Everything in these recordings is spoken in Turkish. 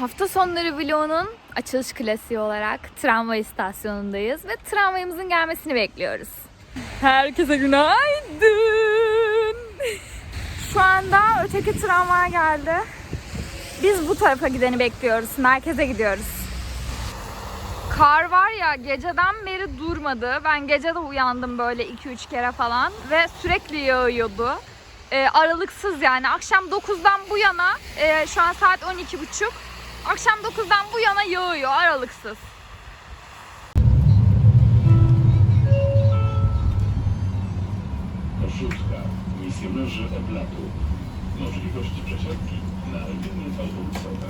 Hafta sonları vlogunun açılış klasiği olarak tramvay istasyonundayız ve tramvayımızın gelmesini bekliyoruz. Herkese günaydın. Şu anda öteki tramvay geldi. Biz bu tarafa gideni bekliyoruz. Merkeze gidiyoruz. Kar var ya geceden beri durmadı. Ben gece de uyandım böyle 2-3 kere falan ve sürekli yağıyordu. Ee, aralıksız yani akşam 9'dan bu yana e, şu an saat 12.30 akşam 9'dan bu yana yağıyor aralıksız. Szóstka. Misjonerzy Eblatu. Możliwość przesiadki na linie autobusowe.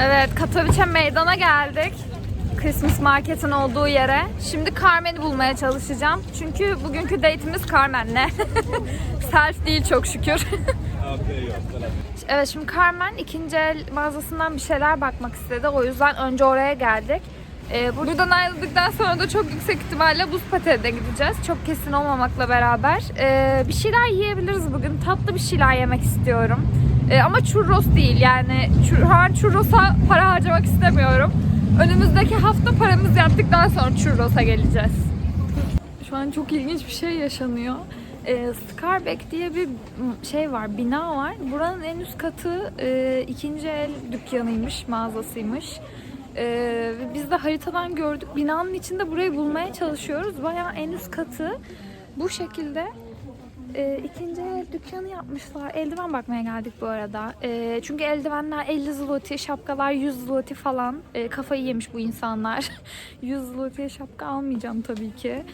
Evet, Katowice meydana geldik. Christmas marketin olduğu yere. Şimdi Carmen'i bulmaya çalışacağım. Çünkü bugünkü date'imiz Carmen'le. Self değil çok şükür. evet şimdi Carmen ikinci el mağazasından bir şeyler bakmak istedi. O yüzden önce oraya geldik. Ee, buradan ayrıldıktan sonra da çok yüksek ihtimalle buz patene gideceğiz. Çok kesin olmamakla beraber. Ee, bir şeyler yiyebiliriz bugün. Tatlı bir şeyler yemek istiyorum. Ee, ama churros değil yani. An churros'a para harcamak istemiyorum. Önümüzdeki hafta paramız yaptıktan sonra churros'a geleceğiz. Şu an çok ilginç bir şey yaşanıyor. Ee, Scarbeck diye bir şey var, bina var. Buranın en üst katı e, ikinci el dükkanıymış, mağazasıymış. Ve biz de haritadan gördük. Binanın içinde burayı bulmaya çalışıyoruz. Bayağı en üst katı bu şekilde e, ikinci el dükkanı yapmışlar. Eldiven bakmaya geldik bu arada. E, çünkü eldivenler 50 zloty, şapkalar 100 zloty falan. E, kafayı yemiş bu insanlar. 100 zloty'ye şapka almayacağım tabii ki.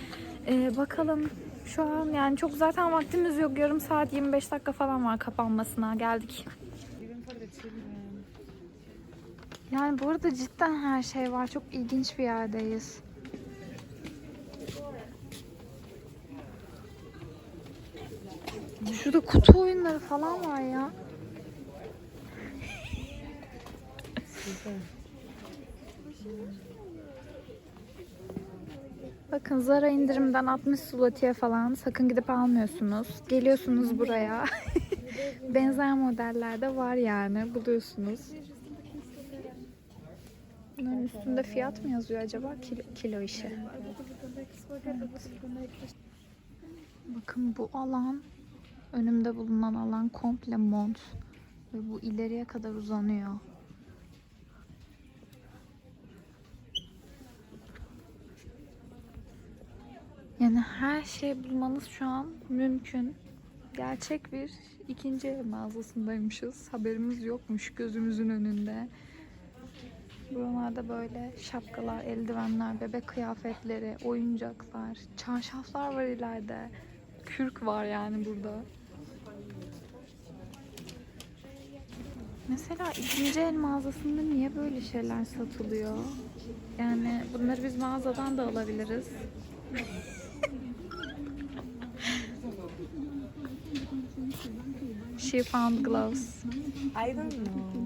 E, bakalım şu an yani çok zaten vaktimiz yok. Yarım saat 25 dakika falan var kapanmasına. Geldik. Yani bu arada cidden her şey var. Çok ilginç bir yerdeyiz. Şurada kutu oyunları falan var ya. Bakın Zara indirimden 60 zloty'ye falan sakın gidip almıyorsunuz. Geliyorsunuz buraya. Benzer modellerde var yani buluyorsunuz. Bunların üstünde fiyat mı yazıyor acaba? Kilo, kilo işi. Evet. Bakın bu alan önümde bulunan alan komple mont ve bu ileriye kadar uzanıyor. Yani her şey bulmanız şu an mümkün. Gerçek bir ikinci el mağazasındaymışız. Haberimiz yokmuş gözümüzün önünde. Buralarda böyle şapkalar, eldivenler, bebek kıyafetleri, oyuncaklar, çarşaflar var ileride. Kürk var yani burada. Mesela ikinci el mağazasında niye böyle şeyler satılıyor? Yani bunları biz mağazadan da alabiliriz. She found gloves. I don't know.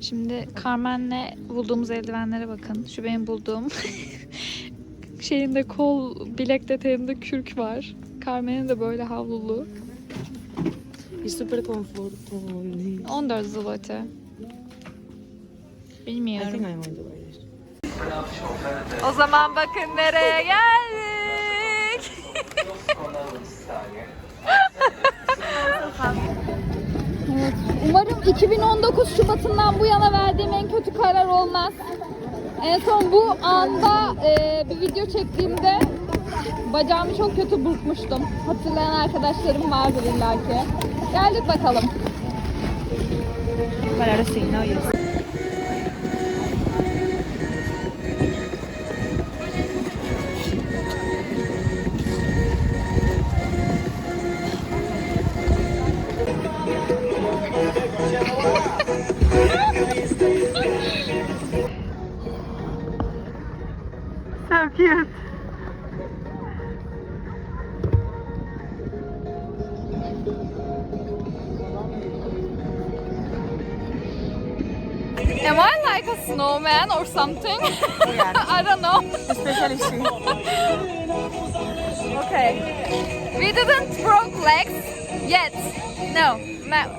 Şimdi Carmen'le bulduğumuz eldivenlere bakın. Şu benim bulduğum. Şeyinde kol, bilek detayında kürk var. Carmen'in de böyle havlulu. Y super confortable. 14 zloty. I Bilmiyorum. think I'm going to buy this. O zaman bakın nereye geldik. umarım 2019 Şubat'ından bu yana verdiğim en kötü karar olmaz. En son bu anda e, bir video çektiğimde bacağımı çok kötü burkmuştum. Hatırlayan arkadaşlarım vardır illaki. Geldik bakalım. Sí, no, yes. So. A snowman or something. I don't know. Especially she. Okay. We didn't broke legs yet. No,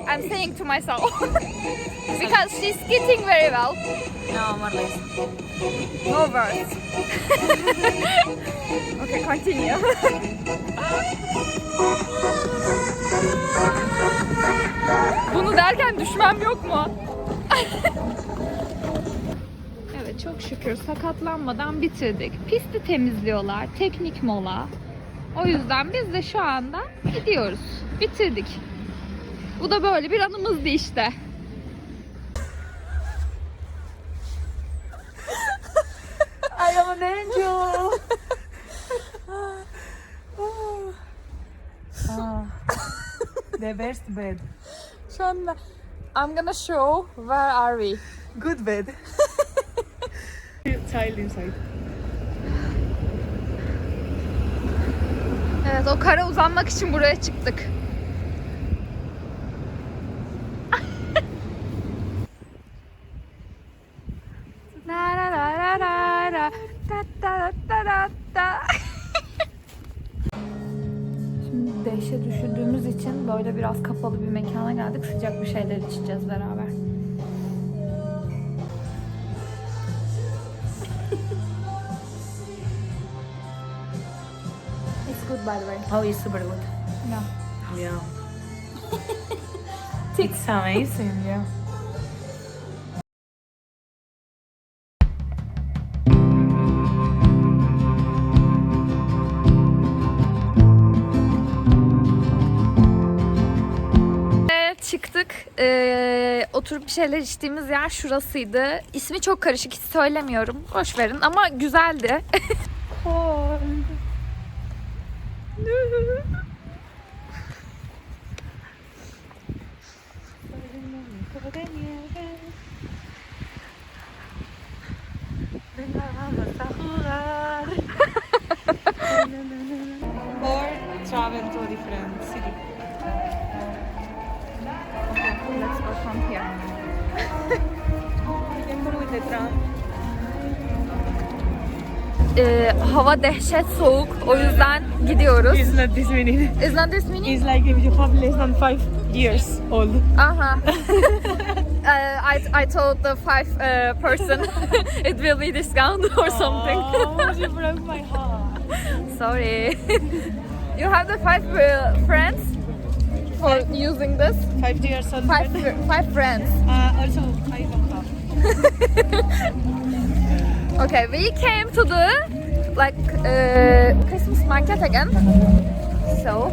I'm saying to myself. because she's skating very well. No, more or less. No words. okay, continue. Bunu derken düşmem yok mu? Evet çok şükür sakatlanmadan bitirdik. Pisti temizliyorlar. Teknik mola. O yüzden biz de şu anda gidiyoruz. Bitirdik. Bu da böyle bir anımızdı işte. I am an angel. Ah, the best bed. Şu anda I'm gonna show where are we. Good bed. Child inside. Evet o kara uzanmak için buraya çıktık. Şimdi dehşet üşüdüğümüz için böyle biraz kapalı bir mekana geldik. Sıcak bir şeyler içeceğiz beraber. Good by the way. Oh, it's super good. Yeah. Yeah. it's amazing, yeah. Ee, Çıktık. Ee, oturup bir şeyler içtiğimiz yer şurasıydı. İsmi çok karışık hiç söylemiyorum. Boş verin ama güzeldi. or travel to a different city. Let's go from here. We can go with the tram. Ee, hava dehşet soğuk. O yüzden gidiyoruz. It's not this many. Is not this mini? It's like if you have less than five years old. Aha. uh, I, I told the five uh, person it will be discount or something. Oh, you broke my heart. Sorry. you have the five uh, friends for using this? Five years old. Five, five friends. Uh, also, I don't have. Okay, we came to the like uh, Christmas market again. So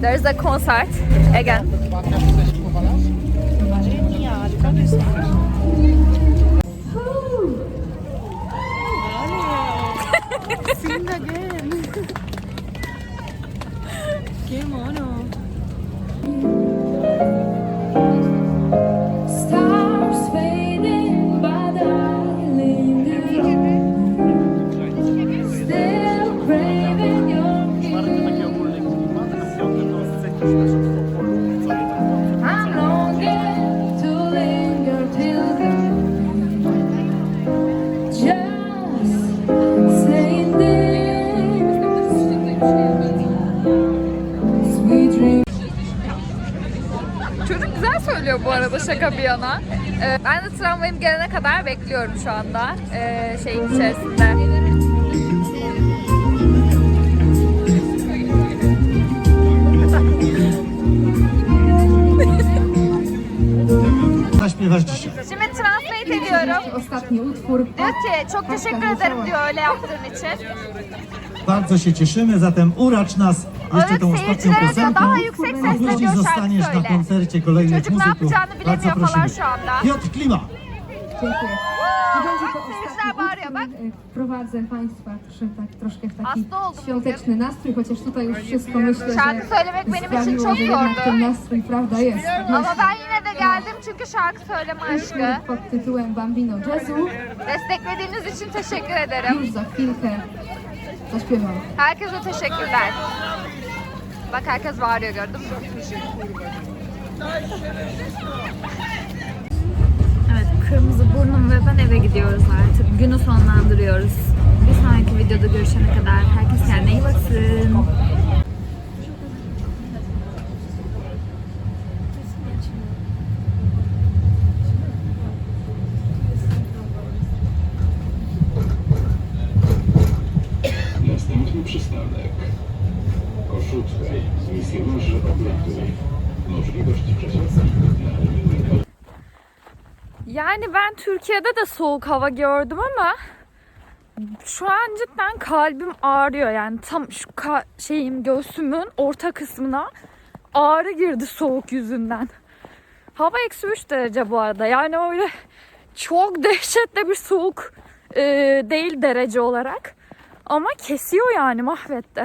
there's a concert again. Again. Qué mono. Çocuk güzel söylüyor bu arada şaka bir yana. Ee, ben de tramvayım gelene kadar bekliyorum şu anda ee, şeyin içerisinde. Şimdi translate ediyorum. Diyor ki çok teşekkür ederim diyor öyle yaptığın için. Bardzo się cieszymy, zatem uracz nas jeszcze tą ostatnią piosenką, a później zostaniesz na koncercie kolejnych muzyków. Bardzo prosimy. Piotr Klima. Dziękuję. I będzie to ostatni utwór. E, Wprowadzę Państwa trosze, tak, troszkę w taki świąteczny nastrój, chociaż tutaj już wszystko myślę, że sprawiło, że jednak ten nastrój, prawda, jest. Ama ben yine de geldim çünkü şarkı söyleme aşkı. Utwór pod tytułem Bambino Jazzu Desteklediğiniz için teşekkür ederim. już za chwilkę. Herkese teşekkürler. Bak herkes bağırıyor gördün mü? Evet, Kırmızı burnum ve ben eve gidiyoruz artık. Günü sonlandırıyoruz. Bir sonraki videoda görüşene kadar herkes kendine iyi baksın. Yani ben Türkiye'de de soğuk hava gördüm ama şu an cidden kalbim ağrıyor yani tam şu ka- şeyim göğsümün orta kısmına ağrı girdi soğuk yüzünden. Hava eksi 3 derece bu arada yani öyle çok dehşetli bir soğuk e, değil derece olarak ama kesiyor yani mahvetti.